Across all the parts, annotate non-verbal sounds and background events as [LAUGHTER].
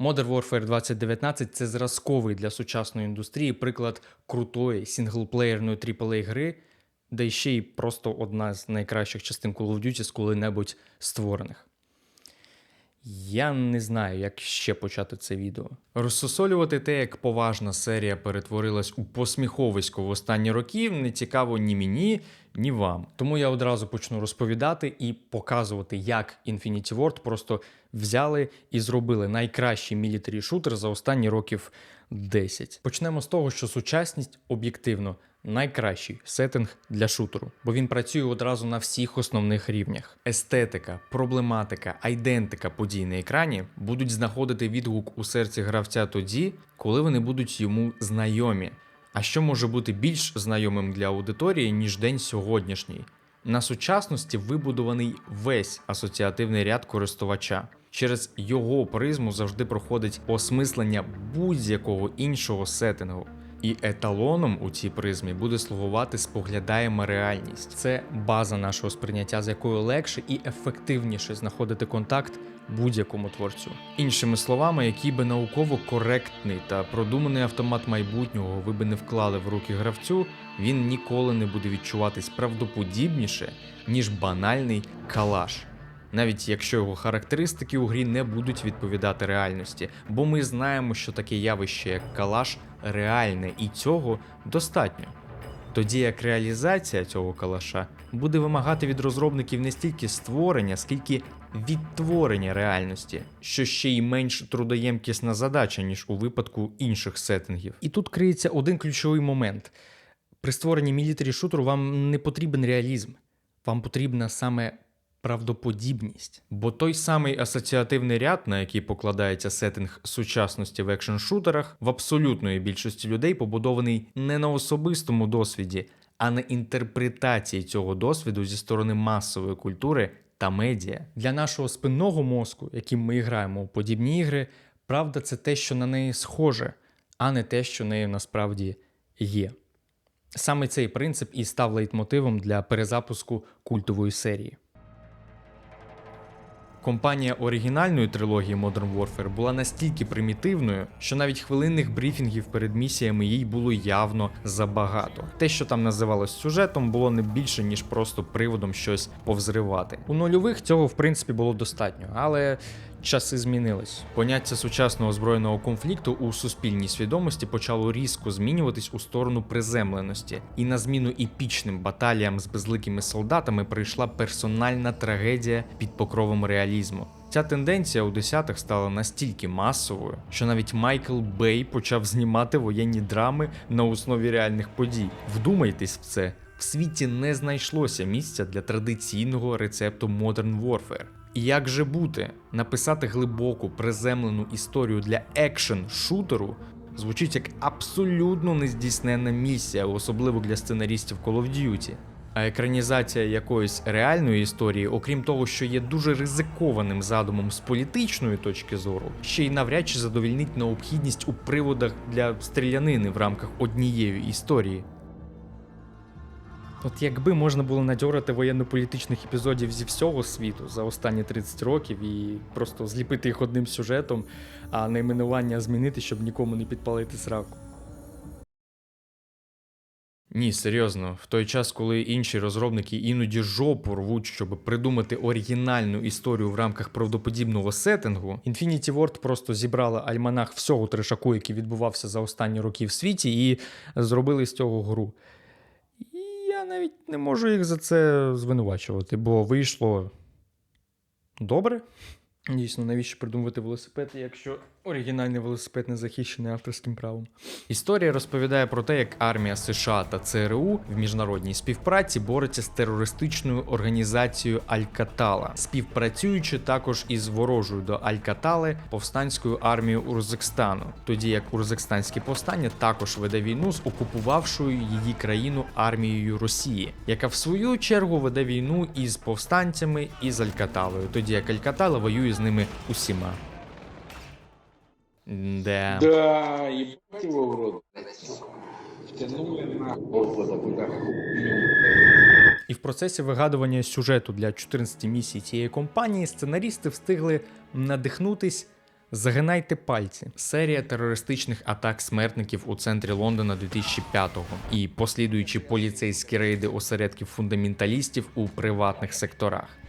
Modern Warfare 2019 це зразковий для сучасної індустрії приклад крутої сінглплеєрної AAA гри, де ще й просто одна з найкращих частин Call of Duty з коли-небудь створених. Я не знаю, як ще почати це відео. Розсосолювати те, як поважна серія перетворилась у посміховисько в останні роки, не цікаво ні мені, ні вам. Тому я одразу почну розповідати і показувати, як Infinity Ward просто взяли і зробили найкращий мілітарі шутер за останні років 10. Почнемо з того, що сучасність об'єктивно найкращий сеттинг для шутеру, бо він працює одразу на всіх основних рівнях. Естетика, проблематика, айдентика подій на екрані будуть знаходити відгук у серці гравця тоді, коли вони будуть йому знайомі. А що може бути більш знайомим для аудиторії, ніж день сьогоднішній? На сучасності вибудований весь асоціативний ряд користувача. Через його призму завжди проходить осмислення будь-якого іншого сеттингу. І еталоном у цій призмі буде слугувати споглядаєма реальність. Це база нашого сприйняття, з якою легше і ефективніше знаходити контакт будь-якому творцю. Іншими словами, який би науково коректний та продуманий автомат майбутнього ви би не вклали в руки гравцю, він ніколи не буде відчуватись правдоподібніше, ніж банальний калаш навіть якщо його характеристики у грі не будуть відповідати реальності, бо ми знаємо, що таке явище як калаш реальне, і цього достатньо. Тоді як реалізація цього калаша буде вимагати від розробників не стільки створення, скільки відтворення реальності, що ще й менш трудоємкісна задача, ніж у випадку інших сеттингів. І тут криється один ключовий момент: при створенні мілітарі шутеру вам не потрібен реалізм, вам потрібна саме правдоподібність. Бо той самий асоціативний ряд, на який покладається сеттинг сучасності в екшн-шутерах, в абсолютної більшості людей побудований не на особистому досвіді, а на інтерпретації цього досвіду зі сторони масової культури та медіа. Для нашого спинного мозку, яким ми граємо у подібні ігри, правда це те, що на неї схоже, а не те, що нею насправді є. Саме цей принцип і став лейтмотивом для перезапуску культової серії. Компанія оригінальної трилогії Modern Warfare була настільки примітивною, що навіть хвилинних брифінгів перед місіями їй було явно забагато. Те, що там називалось сюжетом, було не більше ніж просто приводом щось повзривати. У нульових цього в принципі було достатньо, але часи змінились. Поняття сучасного збройного конфлікту у суспільній свідомості почало різко змінюватись у сторону приземленості, і на зміну епічним баталіям з безликими солдатами прийшла персональна трагедія під покровом реалізму. Ця тенденція у десятих стала настільки масовою, що навіть Майкл Бей почав знімати воєнні драми на основі реальних подій. Вдумайтесь в це. В світі не знайшлося місця для традиційного рецепту Modern Warfare. І як же бути? Написати глибоку приземлену історію для екшен-шутеру звучить як абсолютно нездійсненна місія, особливо для сценарістів Call of Duty. А екранізація якоїсь реальної історії, окрім того, що є дуже ризикованим задумом з політичної точки зору, ще й навряд чи задовільнить необхідність у приводах для стрілянини в рамках однієї історії. От якби можна було надьорати воєнно-політичних епізодів зі всього світу за останні 30 років і просто зліпити їх одним сюжетом, а найменування змінити, щоб нікому не підпалити сраку. Ні, серйозно, в той час, коли інші розробники іноді жопу рвуть, щоб придумати оригінальну історію в рамках правдоподібного сеттингу, Infinity Ward просто зібрала альманах всього трешаку, який відбувався за останні роки в світі, і зробили з цього гру. Я навіть не можу їх за це звинувачувати, бо вийшло добре. Дійсно, навіщо придумувати велосипед, якщо оригінальний велосипед не захищений авторським правом? Історія розповідає про те, як армія США та ЦРУ в міжнародній співпраці бореться з терористичною організацією Аль-Катала, співпрацюючи також із ворожою до Аль-Катали повстанською армією Урзекстану, тоді як Урзекстанське повстання також веде війну з окупувавшою її країну армією Росії, яка в свою чергу веде війну із повстанцями і з Аль-Каталою, тоді як Аль-Катала воює з ними усіма. Да. Да, ебать его в рот. Втянули нахуй І в процесі вигадування сюжету для 14 місій цієї компанії сценарісти встигли надихнутись Загинайте пальці. Серія терористичних атак смертників у центрі Лондона 2005-го і послідуючі поліцейські рейди осередків фундаменталістів у приватних секторах.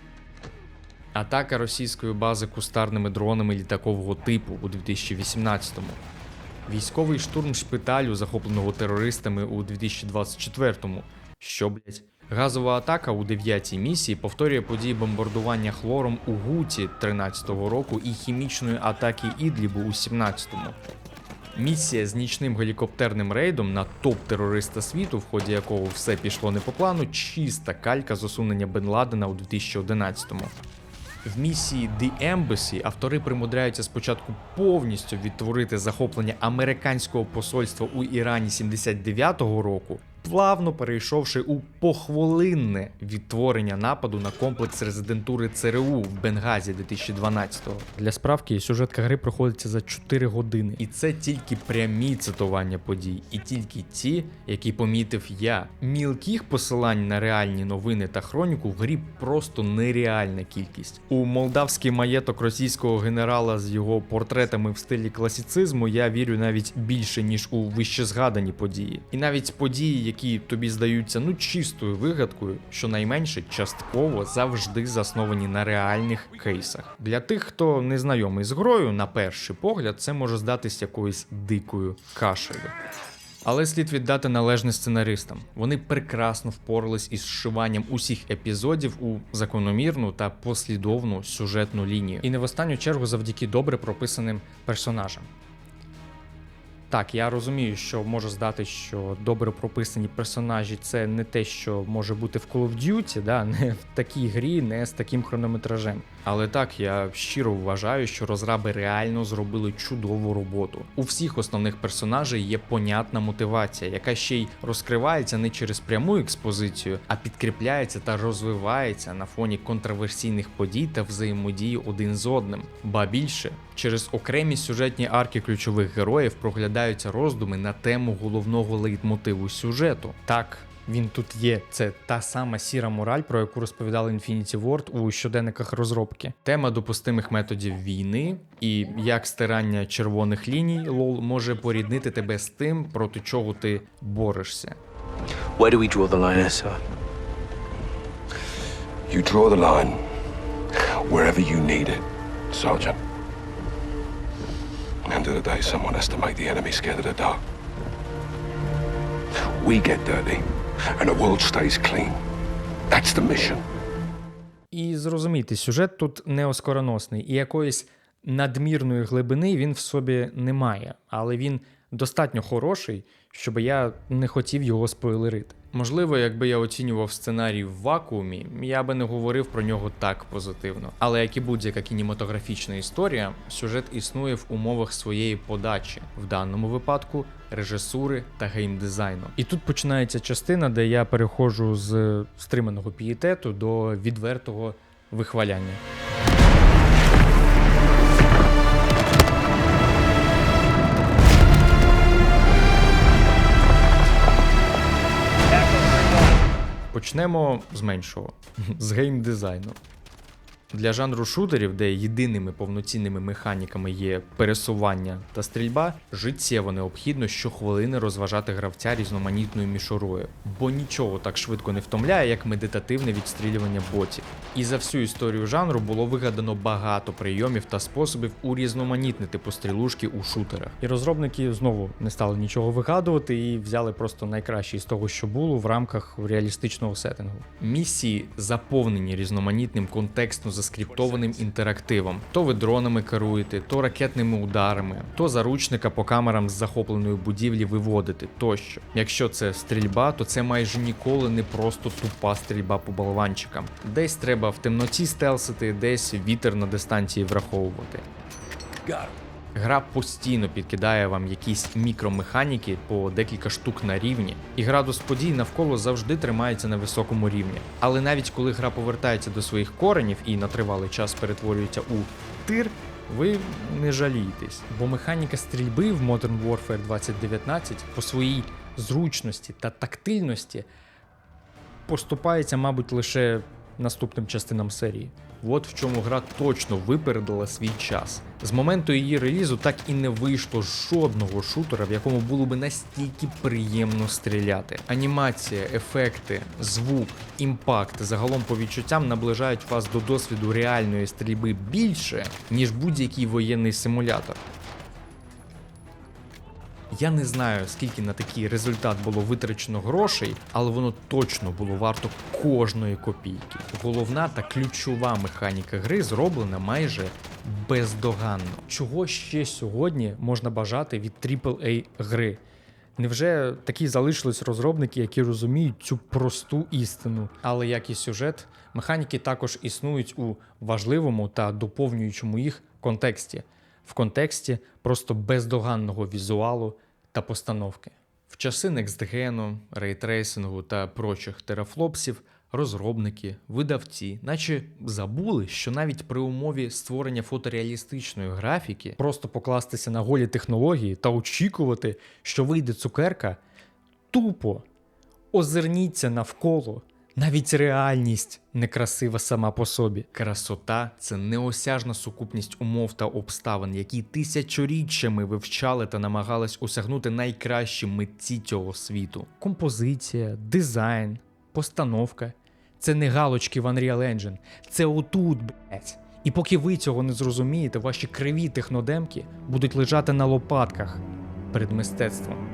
Атака російської бази кустарними дронами літакового типу у 2018-му. Військовий штурм шпиталю, захопленого терористами у 2024-му. Що, блять? Газова атака у 9-й місії повторює події бомбардування хлором у Гуті 13-го року і хімічної атаки Ідлібу у 17-му. Місія з нічним гелікоптерним рейдом на топ-терориста світу, в ході якого все пішло не по плану, чиста калька з усунення Бен Ладена у 2011-му. В місії The Embassy автори примудряються спочатку повністю відтворити захоплення американського посольства у Ірані 79-го року, плавно перейшовши у похвилинне відтворення нападу на комплекс резидентури ЦРУ в Бенгазі 2012-го. Для справки сюжетка гри проходиться за 4 години, і це тільки прямі цитування подій, і тільки ті, які помітив я. Мілких посилань на реальні новини та хроніку в грі просто нереальна кількість. У молдавський маєток російського генерала з його портретами в стилі класицизму я вірю навіть більше ніж у вищезгадані події. І навіть події, які тобі здаються ну чистою вигадкою, щонайменше частково завжди засновані на реальних кейсах. Для тих, хто не знайомий з грою, на перший погляд, це може здатись якоюсь дикою кашею. Але слід віддати належне сценаристам. Вони прекрасно впорались із зшиванням усіх епізодів у закономірну та послідовну сюжетну лінію. І не в останню чергу завдяки добре прописаним персонажам. Так, я розумію, що може здати, що добре прописані персонажі це не те, що може бути в Call of Duty, да? не в такій грі, не з таким хронометражем. Але так, я щиро вважаю, що розраби реально зробили чудову роботу. У всіх основних персонажей є понятна мотивація, яка ще й розкривається не через пряму експозицію, а підкріпляється та розвивається на фоні контроверсійних подій та взаємодії один з одним. Ба більше, через окремі сюжетні арки ключових героїв проглядаються роздуми на тему головного лейтмотиву сюжету. Так. Він тут є. Це та сама сіра мораль, про яку розповідали Infinity Ward у щоденниках розробки. Тема допустимих методів війни і як стирання червоних ліній лол може поріднити тебе з тим, проти чого ти борешся. Where do we draw the line, sir? You draw the line wherever you need it, Sergeant. End of the day, someone has to make the enemy scared of the dark. We get dirty, and the world stays clean. That's the mission. І зрозумійте, сюжет тут не оскороносний, і якоїсь надмірної глибини він в собі не має, але він достатньо хороший, щоб я не хотів його спойлерити. Можливо, якби я оцінював сценарій в вакуумі, я би не говорив про нього так позитивно. Але як і будь-яка кінематографічна історія, сюжет існує в умовах своєї подачі, в даному випадку режисури та геймдизайну. І тут починається частина, де я переходжу з стриманого пієтету до відвертого вихваляння. Почнемо з меншого [LAUGHS] з геймдизайну. Для жанру шутерів, де єдиними повноцінними механіками є пересування та стрільба, життєво необхідно щохвилини розважати гравця різноманітною мішурою, бо нічого так швидко не втомляє, як медитативне відстрілювання ботів. І за всю історію жанру було вигадано багато прийомів та способів урізноманітнити пострілушки у шутерах. І розробники знову не стали нічого вигадувати і взяли просто найкраще з того, що було в рамках реалістичного сеттингу. Місії заповнені різноманітним контекстно заскриптованим інтерактивом. То ви дронами керуєте, то ракетними ударами, то заручника по камерам з захопленої будівлі виводити тощо. Якщо це стрільба, то це майже ніколи не просто тупа стрільба по болванчикам. Десь треба в темноті стелсити, десь вітер на дистанції враховувати. Гра постійно підкидає вам якісь мікромеханіки по декілька штук на рівні, і градус подій навколо завжди тримається на високому рівні. Але навіть коли гра повертається до своїх коренів і на тривалий час перетворюється у тир, ви не жалієтесь. Бо механіка стрільби в Modern Warfare 2019 по своїй зручності та тактильності поступається, мабуть, лише наступним частинам серії. От в чому гра точно випередила свій час. З моменту її релізу так і не вийшло жодного шутера, в якому було би настільки приємно стріляти. Анімація, ефекти, звук, імпакт загалом по відчуттям наближають вас до досвіду реальної стрільби більше, ніж будь-який воєнний симулятор. Я не знаю, скільки на такий результат було витрачено грошей, але воно точно було варто кожної копійки. Головна та ключова механіка гри зроблена майже бездоганно. Чого ще сьогодні можна бажати від AAA гри? Невже такі залишились розробники, які розуміють цю просту істину? Але як і сюжет, механіки також існують у важливому та доповнюючому їх контексті, в контексті просто бездоганного візуалу та постановки. В часи NextGen, рейтрейсингу та прочих терафлопсів розробники, видавці, наче забули, що навіть при умові створення фотореалістичної графіки просто покластися на голі технології та очікувати, що вийде цукерка, тупо озирніться навколо. Навіть реальність некрасива сама по собі. Красота це неосяжна сукупність умов та обставин, які тисячоріччями вивчали та намагались осягнути найкращі митці цього світу. Композиція, дизайн, постановка це не галочки в Unreal Engine, це отут, блять. І поки ви цього не зрозумієте, ваші криві технодемки будуть лежати на лопатках перед мистецтвом.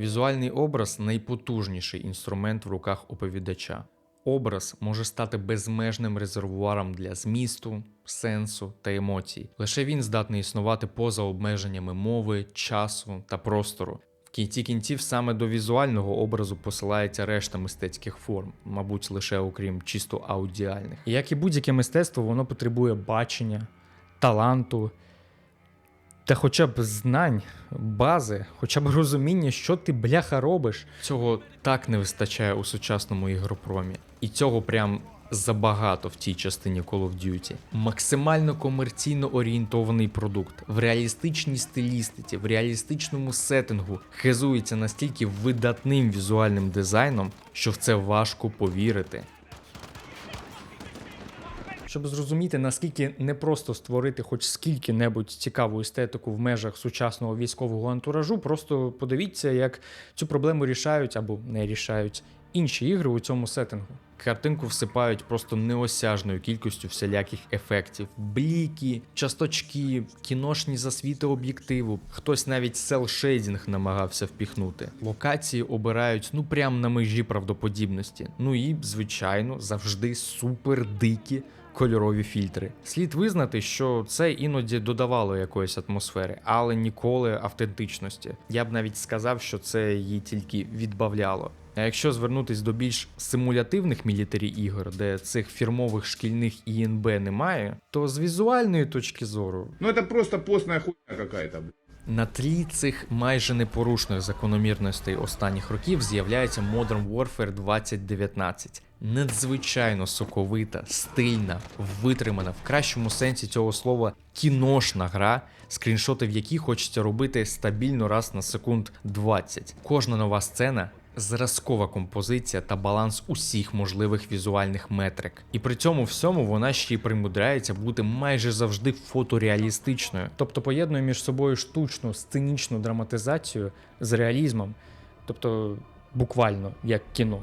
Візуальний образ найпотужніший інструмент в руках оповідача. Образ може стати безмежним резервуаром для змісту, сенсу та емоцій. Лише він здатний існувати поза обмеженнями мови, часу та простору. В кінці кінців саме до візуального образу посилається решта мистецьких форм, мабуть, лише окрім чисто аудіальних. Як і будь-яке мистецтво, воно потребує бачення, таланту та хоча б знань, бази, хоча б розуміння, що ти бляха робиш. Цього так не вистачає у сучасному ігропромі. І цього прям забагато в цій частині Call of Duty. Максимально комерційно орієнтований продукт в реалістичній стилістиці, в реалістичному сеттингу хизується настільки видатним візуальним дизайном, що в це важко повірити. Щоб зрозуміти, наскільки непросто створити хоч скільки-небудь цікаву естетику в межах сучасного військового антуражу, просто подивіться, як цю проблему рішають або не рішають інші ігри у цьому сеттингу. Картинку всипають просто неосяжною кількістю всіляких ефектів: бліки, часточки, кіношні засвіти об'єктиву. Хтось навіть селшейдінг намагався впіхнути. Локації обирають ну прям на межі правдоподібності. Ну і, звичайно, завжди супер дикі кольорові фільтри. Слід визнати, що це іноді додавало якоїсь атмосфери, але ніколи автентичності. Я б навіть сказав, що це її тільки відбавляло. А якщо звернутись до більш симулятивних мілітарі ігор, де цих фірмових шкільних ІНБ немає, то з візуальної точки зору Ну это просто постная хуйня какая-то. на тлі цих майже непорушних закономірностей останніх років з'являється Modern Warfare 2019. Надзвичайно соковита, стильна, витримана в кращому сенсі цього слова кіношна гра, скріншоти в якій хочеться робити стабільно раз на секунд 20. Кожна нова сцена зразкова композиція та баланс усіх можливих візуальних метрик. І при цьому всьому вона ще й примудряється бути майже завжди фотореалістичною, тобто поєднує між собою штучну сценічну драматизацію з реалізмом, тобто буквально як кіно.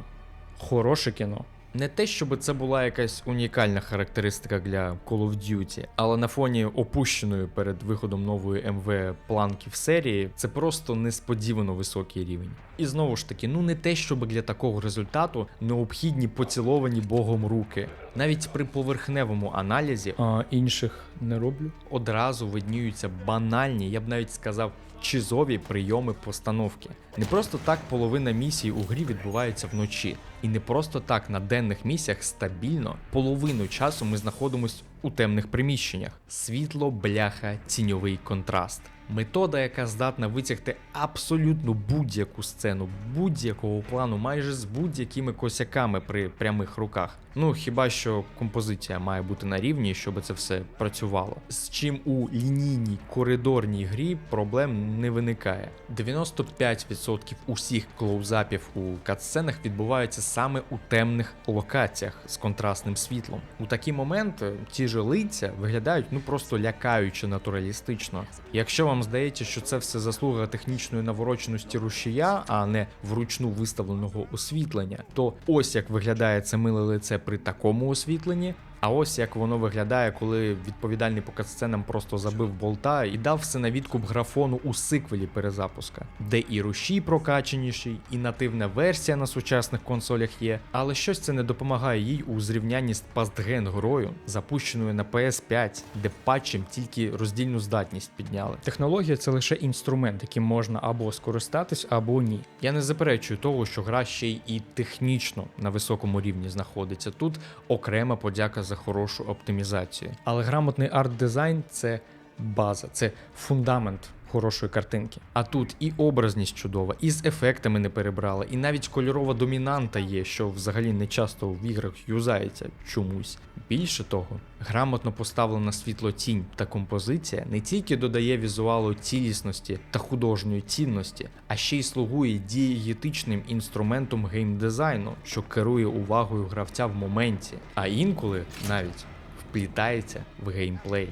Хороше кіно. Не те, щоб це була якась унікальна характеристика для Call of Duty, але на фоні опущеної перед виходом нової МВ планки в серії, це просто несподівано високий рівень. І знову ж таки, ну не те, щоб для такого результату необхідні поціловані богом руки. Навіть при поверхневому аналізі а, інших не роблю. Одразу видніються банальні, я б навіть сказав, чизові прийоми постановки. Не просто так половина місій у грі відбувається вночі, і не просто так на денних місіях стабільно половину часу ми знаходимось у темних приміщеннях. Світло, бляха, тіньовий контраст. Метода, яка здатна витягти абсолютно будь-яку сцену, будь-якого плану, майже з будь-якими косяками при прямих руках. Ну хіба що композиція має бути на рівні, щоб це все працювало. З чим у лінійній коридорній грі проблем не виникає. 95% усіх клоузапів у катсценах відбуваються саме у темних локаціях з контрастним світлом. У такі моменти ті ж лиця виглядають ну просто лякаюче натуралістично. Якщо вам здається, що це все заслуга технічної навороченості рушія, а не вручну виставленого освітлення, то ось як виглядає це миле лице при такому освітленні. А ось як воно виглядає, коли відповідальний по катсценам просто забив болта і дав все на відкуп графону у сиквелі перезапуска, де і рушій прокачаніший, і нативна версія на сучасних консолях є, але щось це не допомагає їй у зрівнянні з пастген грою, запущеною на PS5, де патчем тільки роздільну здатність підняли. Технологія це лише інструмент, яким можна або скористатись, або ні. Я не заперечую того, що гра ще й і технічно на високому рівні знаходиться. Тут окрема подяка за хорошу оптимізацію. Але грамотний арт-дизайн це база, це фундамент хорошої картинки. А тут і образність чудова, і з ефектами не перебрали, і навіть кольорова домінанта є, що взагалі не часто в іграх юзається чомусь. Більше того, грамотно поставлена світло тінь та композиція не тільки додає візуалу цілісності та художньої цінності, а ще й слугує дієтичним інструментом геймдизайну, що керує увагою гравця в моменті, а інколи навіть вплітається в геймплей.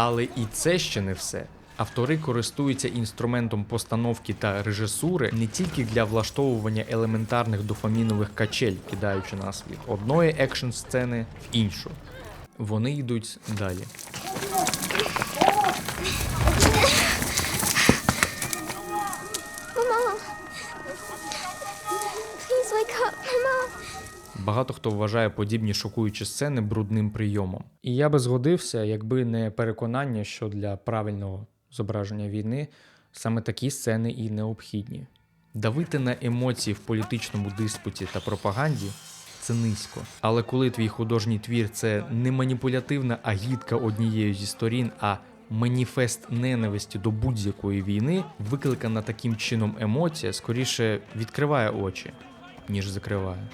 Але і це ще не все. Автори користуються інструментом постановки та режисури не тільки для влаштовування елементарних дофамінових качель, кидаючи нас від одної екшн сцени в іншу. Вони йдуть далі. Багато хто вважає подібні шокуючі сцени брудним прийомом. І я би згодився, якби не переконання, що для правильного зображення війни саме такі сцени і необхідні. Давити на емоції в політичному диспуті та пропаганді це низько. Але коли твій художній твір це не маніпулятивна агітка однієї зі сторін, а маніфест ненависті до будь-якої війни, викликана таким чином емоція, скоріше відкриває очі, ніж закриває.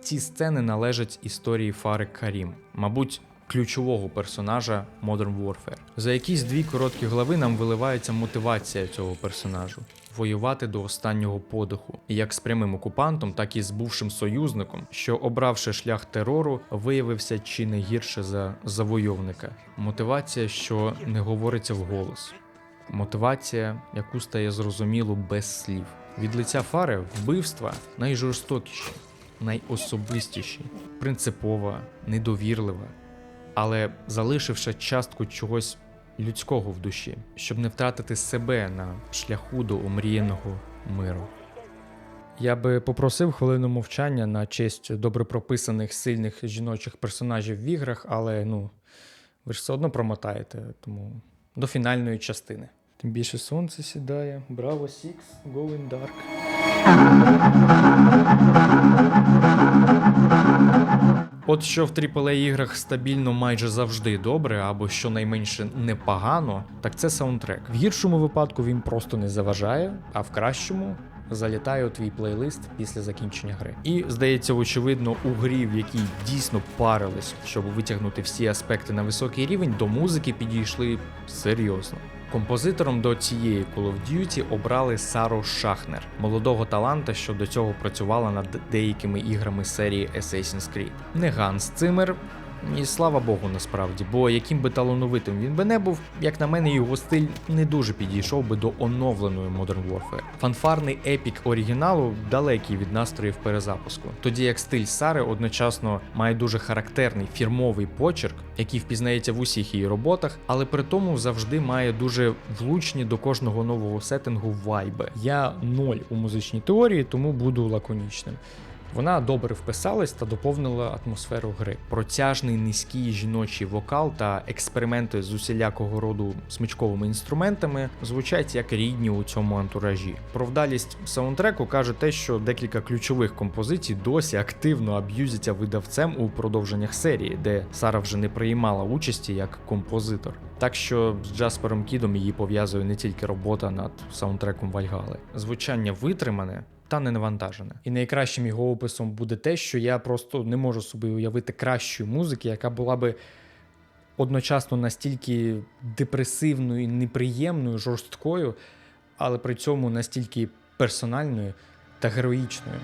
Ці сцени належать історії Фари Карім, мабуть, ключового персонажа Modern Warfare. За якісь дві короткі глави нам виливається мотивація цього персонажу воювати до останнього подиху, як з прямим окупантом, так і з бувшим союзником, що, обравши шлях терору, виявився чи не гірше за завойовника. Мотивація, що не говориться вголос. Мотивація, яку стає зрозуміло без слів. Від лиця фари вбивства найжорстокіші, найособистіші, принципова, недовірлива, але залишивши частку чогось людського в душі, щоб не втратити себе на шляху до омріяного миру. Я би попросив хвилину мовчання на честь добре прописаних сильних жіночих персонажів в іграх, але ну, ви ж все одно промотаєте, тому до фінальної частини. Тим більше сонце сідає. Браво, Six, Going Dark. От що в AAA іграх стабільно майже завжди добре, або щонайменше непогано, так це саундтрек. В гіршому випадку він просто не заважає, а в кращому залітає у твій плейлист після закінчення гри. І здається, очевидно, у грі, в якій дійсно парились, щоб витягнути всі аспекти на високий рівень, до музики підійшли серйозно. Композитором до цієї Call of Duty обрали Сару Шахнер, молодого таланта, що до цього працювала над деякими іграми серії Assassin's Creed. Не Ганс Цимер, І слава Богу, насправді, бо яким би талановитим він би не був, як на мене, його стиль не дуже підійшов би до оновленої Modern Warfare. Фанфарний епік оригіналу далекий від настроїв перезапуску, тоді як стиль Сари одночасно має дуже характерний фірмовий почерк, який впізнається в усіх її роботах, але при тому завжди має дуже влучні до кожного нового сеттингу вайби. Я ноль у музичній теорії, тому буду лаконічним. Вона добре вписалась та доповнила атмосферу гри. Протяжний низький жіночий вокал та експерименти з усілякого роду смичковими інструментами звучать як рідні у цьому антуражі. Про вдалість саундтреку каже те, що декілька ключових композицій досі активно аб'юзяться видавцем у продовженнях серії, де Сара вже не приймала участі як композитор. Так що з Джаспером Кідом її пов'язує не тільки робота над саундтреком Вальгали. Звучання витримане, та не навантажене. І найкращим його описом буде те, що я просто не можу собі уявити кращої музики, яка була би одночасно настільки депресивною, неприємною, жорсткою, але при цьому настільки персональною та героїчною.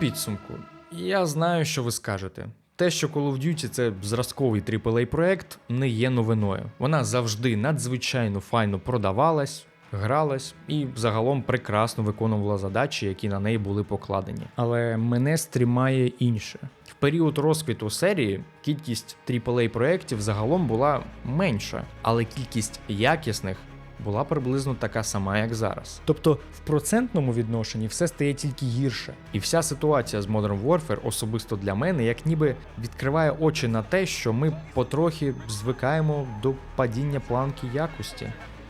Підсумку, я знаю, що ви скажете. Те, що Call of Duty це зразковий AAA проект, не є новиною. Вона завжди надзвичайно файно продавалась, гралась і загалом прекрасно виконувала задачі, які на неї були покладені. Але мене стрімає інше. В період розквіту серії кількість AAA проєктів загалом була менша, але кількість якісних була приблизно така сама, як зараз. Тобто в процентному відношенні все стає тільки гірше. І вся ситуація з Modern Warfare особисто для мене, як ніби відкриває очі на те, що ми потрохи звикаємо до падіння планки якості.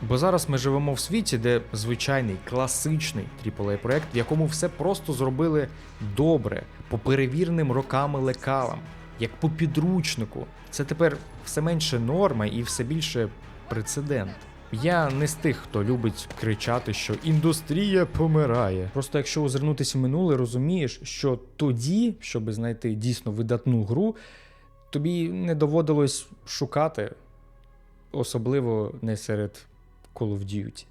Бо зараз ми живемо в світі, де звичайний класичний AAA проект, в якому все просто зробили добре, по перевіреним роками лекалам, як по підручнику. Це тепер все менше норма і все більше прецедент. Я не з тих, хто любить кричати, що індустрія помирає. Просто якщо озирнутися в минуле, розумієш, що тоді, щоб знайти дійсно видатну гру, тобі не доводилось шукати, особливо не серед Call of Duty.